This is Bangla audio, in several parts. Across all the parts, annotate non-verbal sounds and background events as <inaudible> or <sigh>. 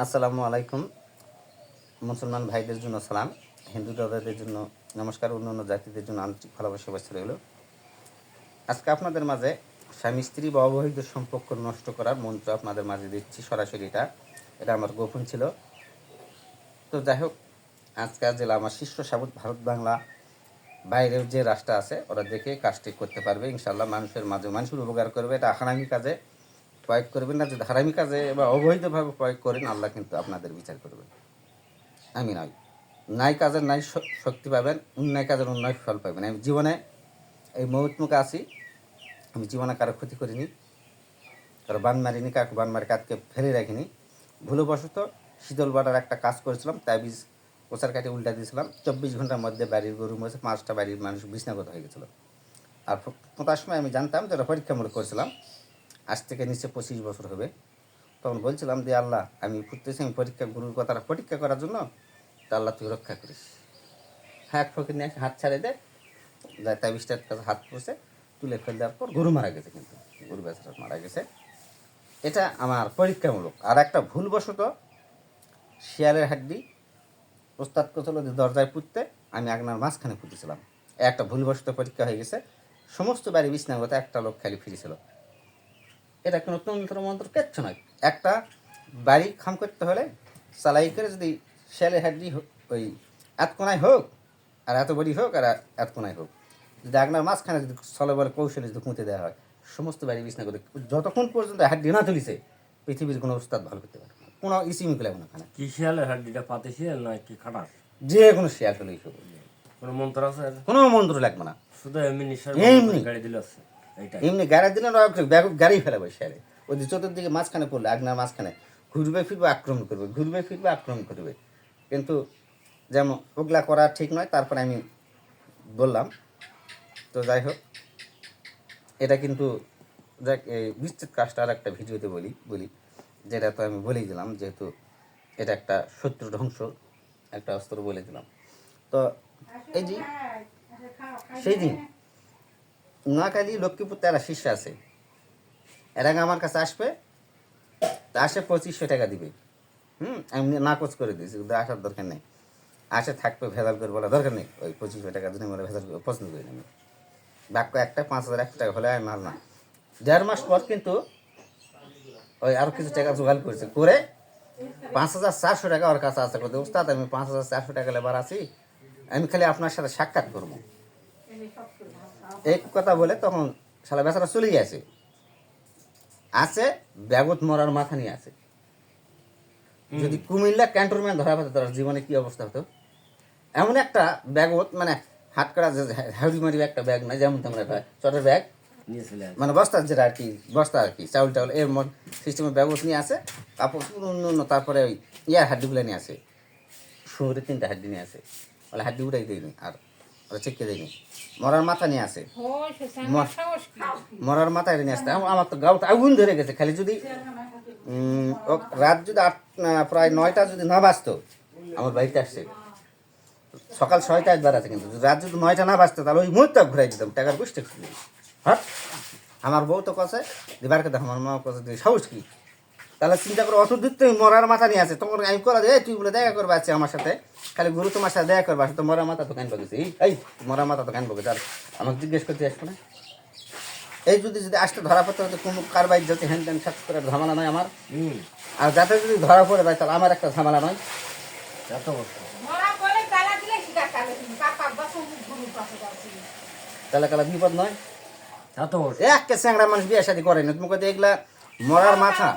আসসালামু আলাইকুম। মুসলমান ভাইদের জন্য সালাম। হিন্দু দাদাদের জন্য নমস্কার। অন্য অন্য জাতিদের জন্য আন্তরিক ভালোবাসা, শুভেচ্ছা রইল। আজকে আপনাদের মাঝে স্বামী স্ত্রী বা অবহিত সম্পর্ক নষ্ট করার মন্ত্র আপনাদের মাঝে দিচ্ছি সরাসরি এটা। এটা আমার গোপন ছিল। তো যাই হোক, আজকে জেলা আমার শীর্ষ সাবুত ভারত বাংলা বাইরের যে রাষ্ট্র আছে, ওরা দেখে কাজটি করতে পারবে। ইনশাল্লাহ মানুষের মাঝে মানুষের উপকার করবে। এটা হারামি কাজে। প্রয়োগ করবেন না যদি হারামি কাজে বা অবৈধভাবে প্রয়োগ করেন, আল্লাহ কিন্তু আপনাদের বিচার করবেন। আমি নয় নাই কাজের নাই শক্তি পাবেন, অন্যায় কাজের অন্যায় ফল পাবেন। আমি জীবনে এই মৌতমুখে আসি আমি জীবনে কারও ক্ষতি করিনি, কারও বান মারিনি, কাউকে বান মারি কাজকে ফেলে রাখিনি। ভুলবশত শীতল বাটার একটা কাজ করেছিলাম, তাবিজ ওচার কাটে উল্টা দিয়েছিলাম, চব্বিশ ঘণ্টার মধ্যে বাড়ির গরু মধ্যে পাঁচটা বাড়ির মানুষ বিছনাগত হয়ে গেছিল। আর পোতার সময় আমি জানতাম যে ওটা পরীক্ষামূলক করেছিলাম আজ থেকে নিচে পঁচিশ বছর হবে। তখন বলছিলাম যে, আল্লাহ, আমি ফুটতেছি আমি পরীক্ষা, গুরুর কথাটা পরীক্ষা করার জন্য, তা আল্লাহ তুই রক্ষা করিস। হ্যাঁ ফকির নিয়ে হাত ছাড়ে দে যায় তাবিজটার কাছে হাত পড়ছে তুলে ফেলে দেওয়ার পর গরু মারা গেছে কিন্তু। গরু বেচারা মারা গেছে। এটা আমার পরীক্ষামূলক। আর একটা ভুলবশত শিয়ালের হাড্ডি ওস্তাদ যে দরজায় পুঁততে আমি আগনার মাঝখানে পুঁতেছিলাম। একটা ভুলবশত পরীক্ষা হয়ে গেছে। সমস্ত বাড়ি বিছনাগত একটা লোক খালি ফিরেছিল। এটা কোনো তন্ত্র মন্ত্র কিচ্ছু নয়। একটা বাড়ি খাম করতে হলে সালাই করে যদি শেলের হাড্ডি ওই এত কোনায় হোক আর এত বড়ি হোক আর এত কোনায় হোক। যদি আগনার মাঝখানে যদি চলে বলে কৌশলে যদি পুঁতে দেওয়া হয় সমস্ত বাড়ি বিছনা করে যতক্ষণ পর্যন্ত হাড্ডি না তুলিছে পৃথিবীর কোনো উস্তাদ ভালো করতে পারে। কোনো ইসিমি পেলে না ওখানে। কি শিয়ালের হাড্ডিটা পাতে শিয়াল না কি খাটাস যে কোনো শেয়াল হলেই কোনো মন্ত্র আছে? কোনো মন্ত্র লাগবে না। শুধু এমনি এমনি। গাড়ি দিলে আছে। এমনি গাড়ি দিলে ব্যাগ গাড়ি ফেলাবে ওই যে চতুর্দিকে মাঝখানে পড়লে আগনার মাঝখানে। ঘুরবে ফিরবে আক্রমণ করবে। ঘুরবে ফিরবে আক্রমণ করবে। কিন্তু যেমন ওগুলা করা ঠিক নয় তারপরে আমি বললাম তো যাই হোক এটা কিন্তু দেখ এই বিচ্ছেদ কাজটা আর একটা ভিডিওতে বলি বলি যেটা তো আমি বলেই দিলাম যেহেতু এটা একটা শত্রু ধ্বংস একটা অস্ত্র বলে দিলাম। তো এই যে সেই দিন নোয়াখালী লক্ষ্মীপুর, তারা শীর্ষে আছে। এর আমার কাছে আসবে, তা আসে পঁচিশশো টাকা দিবে। হুম, আমি নাকচ করে দিয়েছি, কিন্তু আসার দরকার নেই। আসে থাকবে, ভেজাল করে বলা দরকার নেই। ওই পঁচিশশো টাকা দিনে বলে ভেজাল পছন্দ করি আমি বাক্য একটা, পাঁচ হাজার একশো টাকা হলে আমি মাল না। দেড় মাস পর কিন্তু ওই আরও কিছু টাকা জোগাড় করেছে। করে পাঁচ হাজার চারশো টাকা ওর কাছে আছে। করতে উস্তাদ আমি পাঁচ হাজার চারশো টাকা লেবার আছি। আমি খালি আপনার সাথে সাক্ষাৎ করব। এই কথা বলে তখন শালা বেচারা চলে গেছে। আছে ব্যাগত মরার মাথা নিয়ে আছে। যদি কুমিল্লা ক্যান্টনমেন্ট ধরা পেতো তার জীবনে কি অবস্থা হতো? এমন একটা ব্যাগত মানে হাত করা যে হ্যাউরি মারি একটা ব্যাগ নয় যেমন তেমন একটা চটের ব্যাগ। মানে বস্তার যেটা আর কি বস্তা আর কি চাউল টাউল এর সিস্টেমের ব্যবস্থ নিয়ে আসে কাপড় চোপড় অন্য অন্য তারপরে ওই ইয়ার হাড্ডিগুলো নিয়ে আসে। শুঁড়ে তিনটা হাড্ডি নিয়ে আসে। বলে হাড্ডি উঠাই দিইনি আর ওরা চেকে দিইনি মরার মাথা নিয়ে আসে মর- মরার মাথায় নিয়ে আসতে। আমার তো গাউটা আগুন ধরে গেছে। খালি যদি রাত যদি আট প্রায় নয়টা যদি না বাঁচতো আমার বাড়িতে আসছে। সকাল ছয়টায় বার আছে কিন্তু। রাত যদি নয়টা না বাঁচতো তাহলে ওই মুহূর্তে ঘুরাই দিতাম। টাকার বুঝতে হ্যাঁ? আমার বউ তো কাছে দিবারকে দেখো আমার মা কাছে সাহস কি? তাহলে চিন্তা করো অত দূর তুমি মরার মাথা নিয়ে আছে তোমার আমি করা দেয় তুই বলে দেখা করবে আছে আমার সাথে। খালি গুরু তোমার সাথে দেখা করবে তো মরার মাথা তো কান বগেছে এই এই মরার মাথা তো কান বগেছে আর আমাকে জিজ্ঞেস করতে আসব না? এই যদি যদি আসতে ধরা পড়তে হতো কোনো কারবাই যাতে হ্যান্ড ট্যান্ড সাথে করে ঝামেলা নয় আমার? হুম। আর যাতে যদি ধরা পড়ে যায় তাহলে আমার একটা ঝামেলা নয়। এত তাহলে কালা বিপদ নয়। এত বছর একে স্যাংরা মানুষ বিয়ে শাদি করে না। তুমি কোথায় এগুলা মরার মাথা।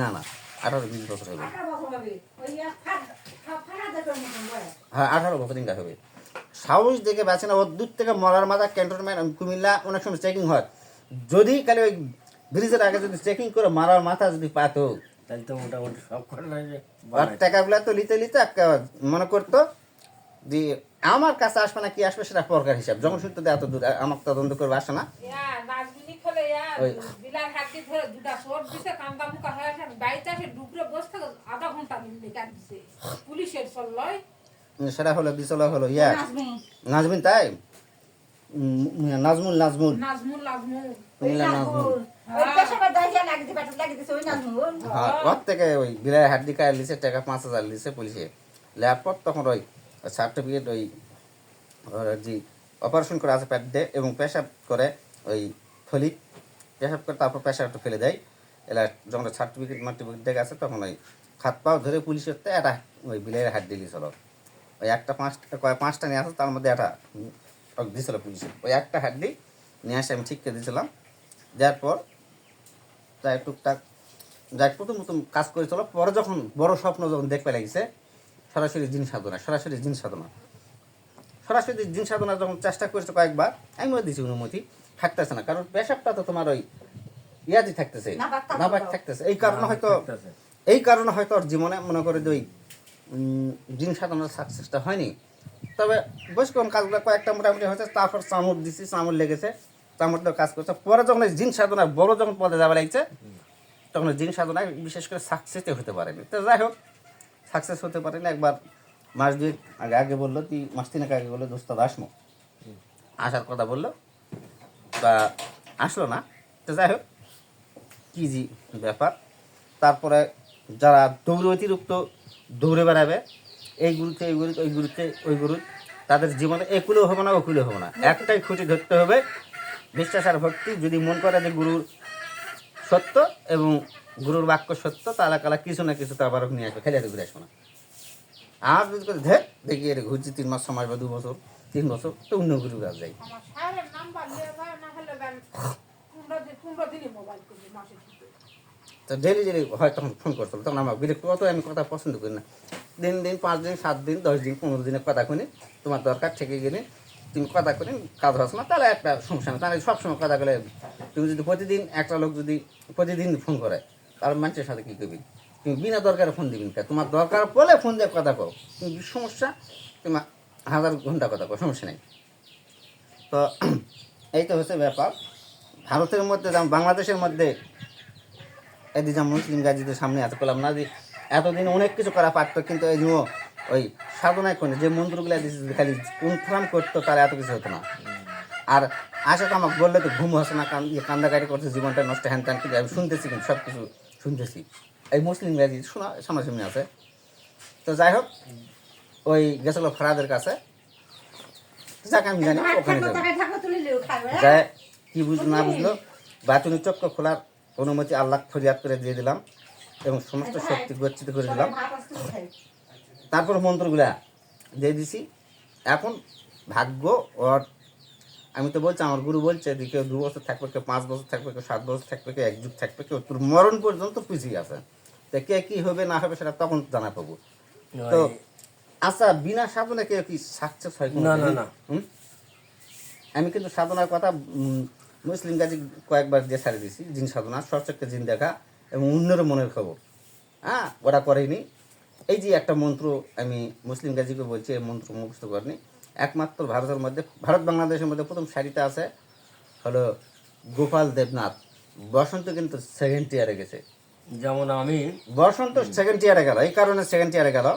না না আঠারো বিশ বছর হবে। হ্যাঁ আঠারো বছর দিনটা হবে। সাহস দেখে বাঁচে না ওর দূর থেকে মরার মাথা ক্যান্টনমেন্ট কুমিল্লা অনেক সময় চেকিং হয়। যদি খালি ওই ব্রিজের আগে যদি চেকিং করে মারার মাথা যদি পাতো তাহলে তো মোটামুটি সব আর টাকাগুলো তো লিতে লিতে মনে করতো যে আমার কাছে আসবে না কি আসবে সেটা প্রকার হিসাব। যখন শুনতে দেয় এত দূর আমাকে তদন্ত করবে আসে না। ওই। বিলার হাড্ডি ধরে দুটা সোট দিছে কান্দা মুখা হয়ে আছে বাড়িতে আসে ডুবরে বসে থাকে আধা ঘণ্টা মিনিটে কাট পুলিশের চললয় সেটা হলো বিচলা হলো ইয়া নাজমিন তাই? নাজমুল নাজমুল। নাজমুল হ্যাঁ। ওর থেকে ওই বিলাই লিছে টাকা পাঁচ হাজার লিছে পুলিশে। তখন ওই সার্টিফিকেট ওই যে অপারেশন করে আছে দেয় এবং পেশাব করে ওই থলি পেশাব করে তারপর পেশাবটা ফেলে দেয়। এলা যখন সার্টিফিকেট মার্টিফিকেট দেখে আছে, তখন ওই হাত পাও ধরে পুলিশের তো একটা ওই বিলের হাত দিলি চলো। ওই একটা পাঁচটা কয় পাঁচটা নিয়ে আসে, তার মধ্যে একটা দিয়েছিল পুলিশে ওই একটা হাড্ডি নিয়ে আসে, আমি ঠিক করে দিয়েছিলাম দেওয়ার পর তাই টুকটাক, যাই প্রথম প্রথম কাজ করেছিল, পরে যখন বড় স্বপ্ন যখন দেখতে লাগিছে, সরাসরি জিন সাধনা, সরাসরি জিন সাধনা। সরাসরি জিন সাধনা যখন চেষ্টা করেছে কয়েকবার, আমিও দিয়েছি অনুমতি। থাকতেছে না। কারণ পেশাবটা তো তোমার ওই ইয়াদি থাকতেছে। দাও। থাকতেছে। এই কারণে হয়তো এই কারণে হয়তো ওর জীবনে মনে করে যে ওই জিন সাধনার সাকসেসটা হয়নি। তবে বেশ কম কাজগুলো কয়েকটা মোটামুটি হয়েছে। তারপর চামড় দিছি চামড় লেগেছে চামড় দিয়ে কাজ করছে। পরে যখন জিন সাধনা বড় যখন পদে যাবে লাগছে তখন জিন সাধনায় বিশেষ করে সাকসেসই হতে পারেনি। তো যাই হোক সাকসেস হতে পারেনি। একবার মাস দুই আগে আগে বলল তুই মাস তিনেক আগে বলল দোস্ত আসমো আসার কথা বলল। তা আসলো না। তো যাই হোক কী জি ব্যাপার। তারপরে যারা দৌড়ে অতিরিক্ত দৌড়ে বেড়াবে এই গুরুতে এই গুরুতে ওই গুরুতে ওই গুরু তাদের জীবনে একুলেও হবে না ওকুলেও হবে না। একটাই খুঁটি ধরতে হবে বিশ্বাস আর ভক্তি। যদি মন করে যে গুরুর সত্য এবং গুরুর বাক্য সত্য তাহলে কালা কিছু না কিছু তো আবার নিয়ে আসবে। খেলে ঘুরে আসব না। আর যদি করে ধে দেখি এর ঘুরছি তিন মাস সময় বা দু বছর। তিন বছর তো অন্য গুরু কাজ যাই দেন দিন তো ডেলি ডেলি হয় তখন ফোন করতে হবে তখন আমার বিরক্ত অত আমি কথা পছন্দ করি না। দিন দিন পাঁচ দিন সাত দিন দশ দিন পনেরো দিনের কথা শুনি তোমার দরকার থেকে গেলে তুমি কথা করে কাজ হচ্ছে না তাহলে একটা সমস্যা না তাহলে সবসময় কথা বলে তুমি যদি প্রতিদিন একটা লোক যদি প্রতিদিন ফোন করে তাহলে মানুষের সাথে কী করবি? তুমি বিনা দরকারে ফোন দিবি না তোমার দরকার পড়লে ফোন দিয়ে কথা কও। তুমি সমস্যা তোমার হাজার ঘণ্টা কথা কও, সমস্যা নেই। তো <clears throat> এই তো হচ্ছে ব্যাপার। ভারতের মধ্যে যেমন, বাংলাদেশের মধ্যে এদি যেমন মুসলিম গাজীদের সামনে আছে বললাম না যে এতদিন অনেক কিছু করা পারতো, কিন্তু এই দিনও ওই সাধনায় কোন যে মন্ত্রগুলো দিয়েছে খালি কনফার্ম করতো, তাহলে এত কিছু হতো না। আর আশা তো আমাকে বললে তো ঘুম হচ্ছে না, কান ইয়ে কান্দাকাটি করছে, জীবনটা নষ্ট, হ্যান ত্যান কিন্তু আমি শুনতেছি কিন্তু সব কিছু শুনতেছি। এই মুসলিম গাজী শোনা সামনাসামনি আছে। তো যাই হোক ওই গেছিল ফরাদের কাছে। যাকে আমি জানি ওখানে যায় কি বুঝলো না বুঝলো বাতুনি চক্র খোলার অনুমতি আল্লাহ ফরিয়াদ করে দিয়ে দিলাম এবং সমস্ত শক্তি গচ্ছিত করে দিলাম। তারপর মন্ত্রগুলা দিয়ে দিছি। এখন ভাগ্য ওর আমি তো বলছি আমার গুরু বলছে যে কেউ দু বছর থাকবে কেউ পাঁচ বছর থাকবে কেউ সাত বছর থাকবে কেউ এক যুগ থাকবে কেউ তোর মরণ পর্যন্ত পিছিয়ে আছে। তো কে কী হবে না হবে সেটা তখন জানা পাবো তো আচ্ছা বিনা সাধনে কেউ কি সাকসেস হয় না, না, না। আমি কিন্তু সাধনার কথা মুসলিম গাজী কয়েকবার দিয়ে সারি দিছি জিন সাধনা সচক্ষে জিন দেখা এবং অন্যের মনের খবর। হ্যাঁ ওরা করেনি। এই যে একটা মন্ত্র আমি মুসলিম গাজীকে বলছি এই মন্ত্র মুখস্থ করেনি। একমাত্র ভারতের মধ্যে ভারত বাংলাদেশের মধ্যে প্রথম সারিতে আছে হলো গোপাল দেবনাথ। বসন্ত কিন্তু সেকেন্ড ইয়ারে গেছে। যেমন আমি বসন্ত সেকেন্ড ইয়ারে গেল এই কারণে সেকেন্ড ইয়ারে গেল।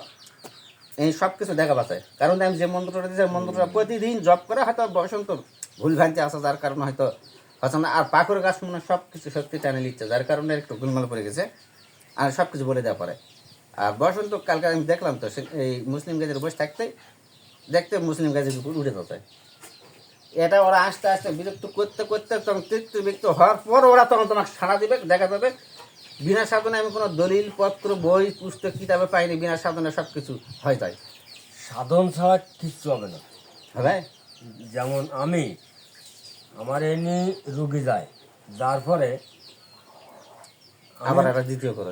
এই সব কিছু দেখা পাচ্ছে। কারণ আমি যে মন্ত্রটা দিয়েছি, মন্ত্রটা প্রতিদিন জব করে হয়তো বসন্ত ভুল ভ্রান্তি আসে যার কারণে হয়তো হচ্ছে না। আর পাখর গাছ মনে সব কিছু সত্যি টানে নিচ্ছে যার কারণে একটু গুলমাল পড়ে গেছে। আর সব কিছু বলে দেওয়া পরে আর বসন্ত, কালকে আমি দেখলাম তো এই মুসলিম গাছের বসে থাকতে, দেখতে মুসলিম গাছের উপর উঠে যাচ্ছে। এটা ওরা আস্তে আস্তে বিরক্ত করতে করতে, তখন তৃপ্ত বিরক্ত হওয়ার পর ওরা তখন তোমাকে সাড়া দেবে, দেখা যাবে বিনা সাধনে আমি কোনো দলিল পত্র বই পুস্তক কিতাবে পাইনি বিনা সাধনে সব কিছু হয় তাই। সাধন ছাড়া কিচ্ছু হবে না। হবে? যেমন আমি আমার এমনি রুগী যায় যার ফলে আবার একটা দ্বিতীয় করে।